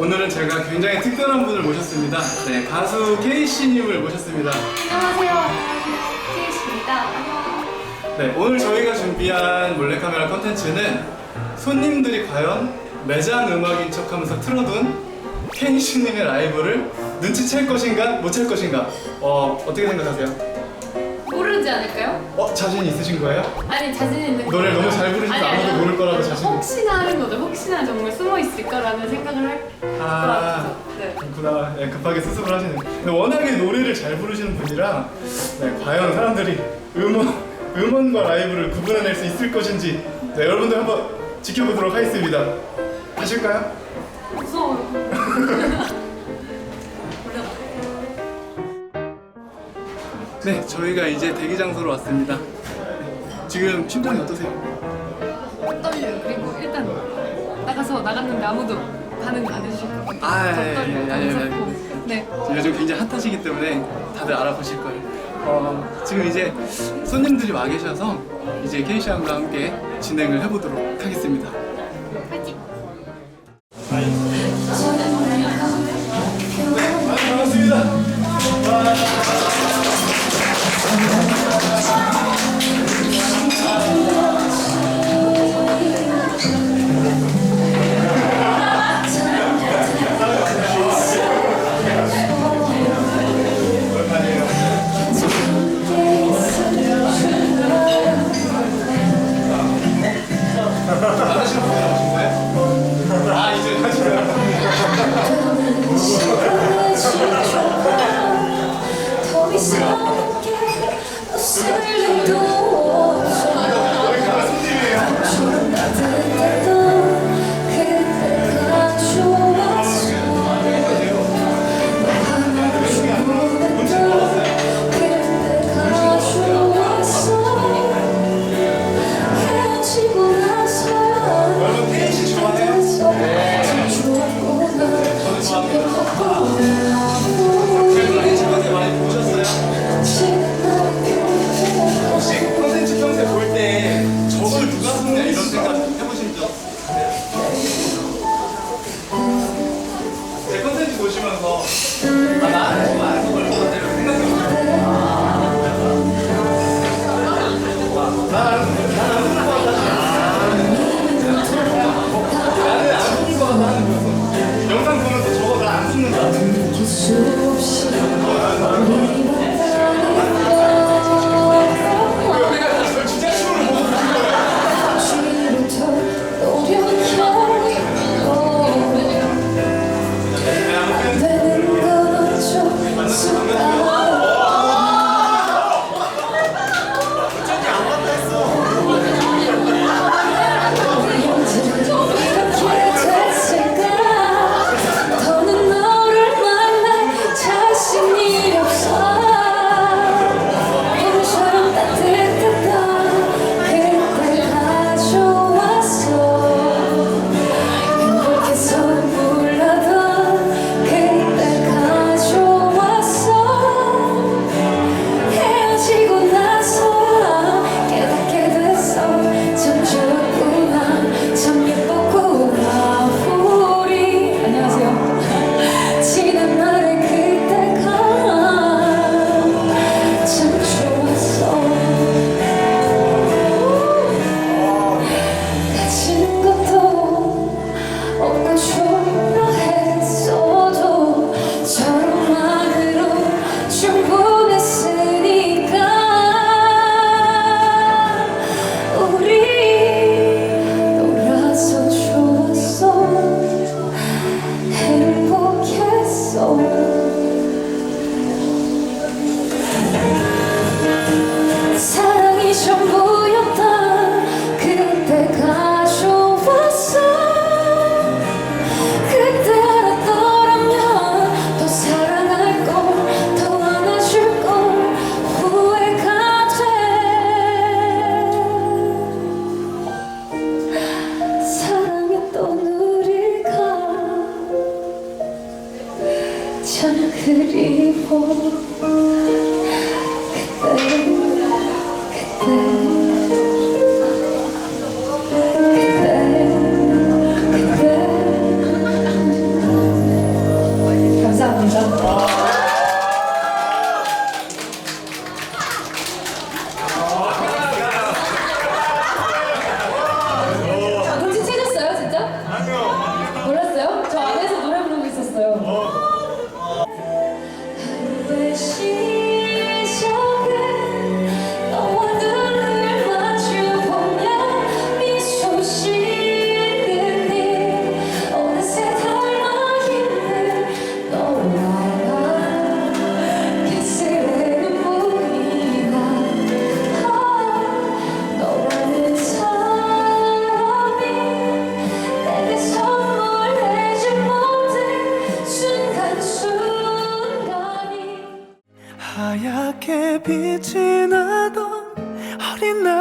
오늘은 제가 굉장히 특별한 분을 모셨습니다. 네, 가수 케이씨님을 모셨습니다. 안녕하세요. 케이씨입니다. 네, 오늘 저희가 준비한 몰래카메라 컨텐츠는 손님들이 과연 매장 음악인 척 하면서 틀어둔 케이씨님의 라이브를 눈치챌 것인가 못 챌 것인가 어 어떻게 생각하세요? 모르지 않을까요? 어 자신 있으신 거예요? 아니 자신 있는 거. 노래를 너무 잘 부르시면 아무도 모를 거라고 자신 있- 혹시나 하는 거죠. 혹시나 정말 숨어 있을 거라는 생각을 할 아 거라서. 네. 그렇구나. 네, 급하게 수습을 하시는. 근데 워낙에 노래를 잘 부르시는 분이라 네, 과연 사람들이 음원 음원과 라이브를 구분해낼 수 있을 것인지 네, 여러분들 한번 지켜보도록 하겠습니다. 하실까요? 무서워요. 네, 저희가 이제 대기 장소로 왔습니다. 지금 심정이 어떠세요? 떨려요. 그리고 일단 나가서 나갔는데 아무도 반응 안 해주실 것 같아요. 아, 더 예, 떨리고 예, 예, 예, 무섭고. 네. 요즘 굉장히 핫하시기 때문에 다들 알아보실 거예요. 어, 지금 이제 손님들이 와 계셔서 이제 케이시안과 함께 진행을 해보도록 하겠습니다. 파이팅. 나 people 빛이 나던 어린 날